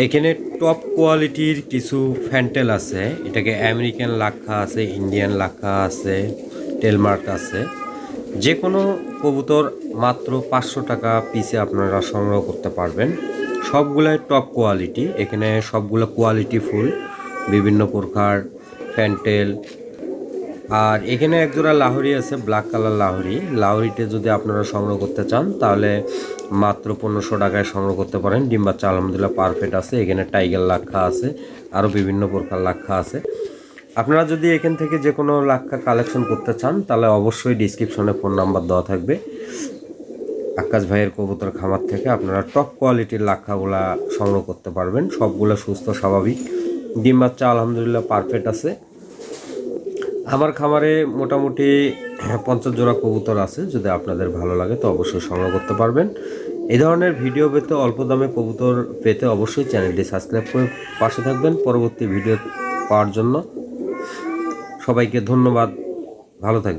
এখানে টপ কোয়ালিটির কিছু ফ্যান্টেল আছে। এটাকে আমেরিকান লাক্ষা আছে ইন্ডিয়ান লাক্ষা আছে টেলমার্ক আছে। যে কোনো কবুতর মাত্র পাঁচশো টাকা পিসে আপনারা সংগ্রহ করতে পারবেন। সবগুলাই টপ কোয়ালিটি এখানে সবগুলো কোয়ালিটি ফুল। বিভিন্ন প্রকার ফ্যান্টেল আর এখানে একজোড়া লাহরি আছে ব্ল্যাক কালার লাহরি। লাহরিতে যদি আপনারা সংগ্রহ করতে চান, তাহলে মাত্র পনেরোশো টাকায় সংগ্রহ করতে পারেন। ডিম বাচ্চা আলহামদুলিল্লাহ পারফেক্ট আছে। এখানে টাইগার লাক্ষা আছে আরও বিভিন্ন প্রকার লাক্ষা আছে। আপনারা যদি এখান থেকে যে কোনো লাক্ষা কালেকশন করতে চান, তাহলে অবশ্যই ডিসক্রিপশনে ফোন নাম্বার দেওয়া থাকবে। আকাশ ভাইয়ের কবুতর খামার থেকে আপনারা টপ কোয়ালিটির লাক্ষাগুলা সংগ্রহ করতে পারবেন। সবগুলো সুস্থ, স্বাভাবিক। ডিম বাচ্চা আলহামদুলিল্লাহ পারফেক্ট আছে। আমার খামারে মোটামুটি পঞ্চাশ জোড়া কবুতর আছে, যদি আপনাদের ভালো লাগে তো অবশ্যই সংগ্রহ করতে পারবেন। এই ধরনের ভিডিও পেতে অল্প দামে কবুতর পেতে অবশ্যই চ্যানেলটি সাবস্ক্রাইব করে পাশে থাকবেন। পরবর্তী ভিডিও পাওয়ার জন্য সবাইকে ধন্যবাদ। ভালো থাকবেন।